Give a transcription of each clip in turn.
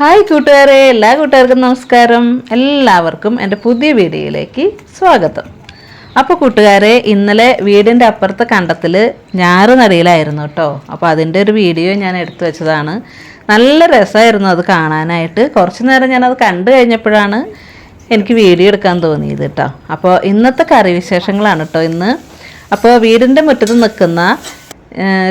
Hi കൂട്ടുകാരെ. എല്ലാ കൂട്ടുകാർക്കും നമസ്കാരം. എല്ലാവർക്കും എന്റെ പുതിയ വീഡിയോയിലേക്ക് സ്വാഗതം. അപ്പോൾ കൂട്ടുകാരെ ഇന്നലെ വീടിന്റെ അപ്പുറത്തെ കണ്ടത്തിൽ ഞാറ് നടയിലായിരുന്നു കേട്ടോ. അപ്പോൾ അതിന്റെ ഒരു വീഡിയോ ഞാൻ എടുത്തു വെച്ചതാണ്. നല്ല രസമായിരുന്നു അത് കാണാനായിട്ട്. കുറച്ച് നേരം ഞാനത് കണ്ടു കഴിഞ്ഞപ്പോഴാണ് എനിക്ക് വീഡിയോ എടുക്കാൻ തോന്നിയത് കേട്ടോ. അപ്പോൾ ഇന്നത്തെ കറി വിശേഷങ്ങളാണ് കേട്ടോ ഇന്ന്. അപ്പോൾ വീടിന്റെ മുറ്റത്ത് നിൽക്കുന്ന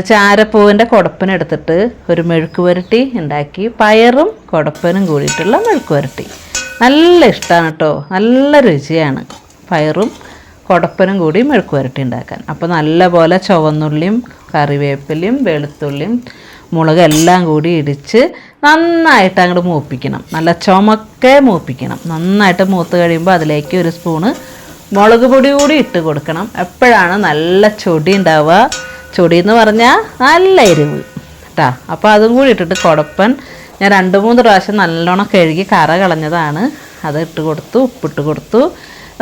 ചാരപ്പൂവിന്റെ കുടപ്പനെടുത്തിട്ട് ഒരു മെഴുക്ക് പുരട്ടി ഉണ്ടാക്കി. പയറും കുടപ്പനും കൂടിയിട്ടുള്ള മെഴുക്ക് പുരട്ടി നല്ല ഇഷ്ടമാണ് കേട്ടോ നല്ല രുചിയാണ് പയറും കുടപ്പനും കൂടി മെഴുക്ക് പുരട്ടി ഉണ്ടാക്കാൻ. അപ്പോൾ നല്ല പോലെ ചുവന്നുള്ളിയും കറിവേപ്പിലയും വെളുത്തുള്ളിയും മുളക് എല്ലാം കൂടി ഇടിച്ച് നന്നായിട്ട് അങ്ങോട്ട് മൂപ്പിക്കണം. നല്ല ചുമക്കെ മൂപ്പിക്കണം. നന്നായിട്ട് മൂത്ത് കഴിയുമ്പോൾ അതിലേക്ക് ഒരു സ്പൂണ് മുളക് പൊടി കൂടി ഇട്ട് കൊടുക്കണം. എപ്പോഴാണ് നല്ല ചൊടി ഉണ്ടാവുക. ചൊടി എന്ന് പറഞ്ഞാൽ നല്ല എരിവ്. കേട്ടാ അപ്പോൾ അതും കൂടി ഇട്ടിട്ട് കുടപ്പൻ ഞാൻ രണ്ട് മൂന്ന് പ്രാവശ്യം നല്ലോണം കഴുകി കറ കളഞ്ഞതാണ്. അത് ഇട്ട് കൊടുത്തു ഉപ്പിട്ട് കൊടുത്തു.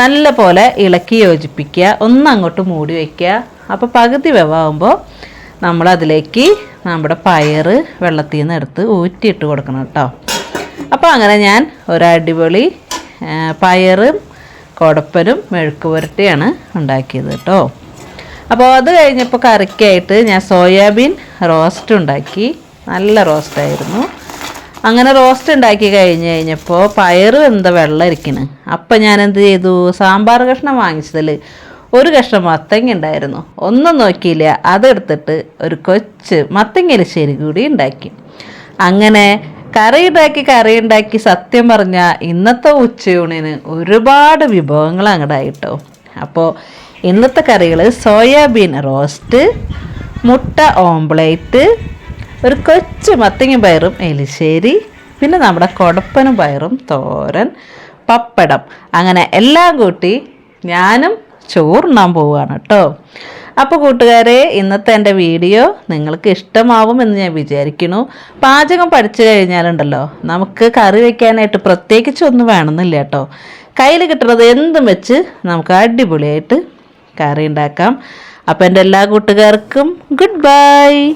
നല്ല പോലെ ഇളക്കി യോജിപ്പിക്കുക ഒന്ന് അങ്ങോട്ട് മൂടി വയ്ക്കുക അപ്പോൾ പകുതി വെവാകുമ്പോൾ നമ്മളതിലേക്ക് നമ്മുടെ പയർ വെള്ളത്തിൽ നിന്ന് എടുത്ത് ഊറ്റിയിട്ട് കൊടുക്കണം കേട്ടോ അപ്പോൾ അങ്ങനെ ഞാൻ ഒരടിപൊളി പയറും കുടപ്പനും മെഴുക്ക് പുരട്ടിയാണ് ഉണ്ടാക്കിയത് കേട്ടോ അപ്പോൾ അത് കഴിഞ്ഞപ്പോൾ കറിക്കായിട്ട് ഞാൻ സോയാബീൻ റോസ്റ്റ് ഉണ്ടാക്കി. നല്ല റോസ്റ്റായിരുന്നു അങ്ങനെ റോസ്റ്റ് ഉണ്ടാക്കി കഴിഞ്ഞ് കഴിഞ്ഞപ്പോൾ പയറ് എന്താ വെള്ളം ഇരിക്കണ്. അപ്പം ഞാൻ എന്ത് ചെയ്തു? സാമ്പാർ കഷ്ണം വാങ്ങിച്ചതിൽ ഒരു കഷ്ണം മത്തങ്ങ ഉണ്ടായിരുന്നു. ഒന്നും നോക്കിയില്ല. അതെടുത്തിട്ട് ഒരു കൊച്ച് മത്തങ്ങ എലിശ്ശേരി കൂടി ഉണ്ടാക്കി. അങ്ങനെ കറി ഉണ്ടാക്കി കറി ഉണ്ടാക്കി സത്യം പറഞ്ഞാൽ ഇന്നത്തെ ഉച്ചയൂണിന് ഒരുപാട് വിഭവങ്ങൾ അങ്ങോട്ടായിട്ടോ അപ്പോൾ ഇന്നത്തെ കറികൾ സോയാബീൻ റോസ്റ്റ് മുട്ട ഓംപ്ലേറ്റ് ഒരു കൊച്ചു മത്തങ്ങ പയറും എലിശ്ശേരി പിന്നെ നമ്മുടെ കൊടപ്പനും പയറും തോരൻ പപ്പടം. അങ്ങനെ എല്ലാം കൂട്ടി ഞാനും ചോറുണ്ണാൻ പോവുകയാണ് കേട്ടോ. അപ്പോൾ കൂട്ടുകാരെ ഇന്നത്തെ എന്റെ വീഡിയോ നിങ്ങൾക്ക് ഇഷ്ടമാവും എന്ന് ഞാൻ വിചാരിക്കുന്നു. പാചകം പഠിച്ചു കഴിഞ്ഞാലുണ്ടല്ലോ നമുക്ക് കറി വയ്ക്കാനായിട്ട് പ്രത്യേകിച്ചൊന്നും വേണമെന്നില്ല കേട്ടോ. കയ്യിൽ കിട്ടുന്നത് എന്തും വെച്ച് നമുക്ക് അടിപൊളിയായിട്ട് കറി ഉണ്ടാക്കാം. അപ്പോൾ എന്റെ എല്ലാ കൂട്ടുകാർക്കും ഗുഡ് ബൈ.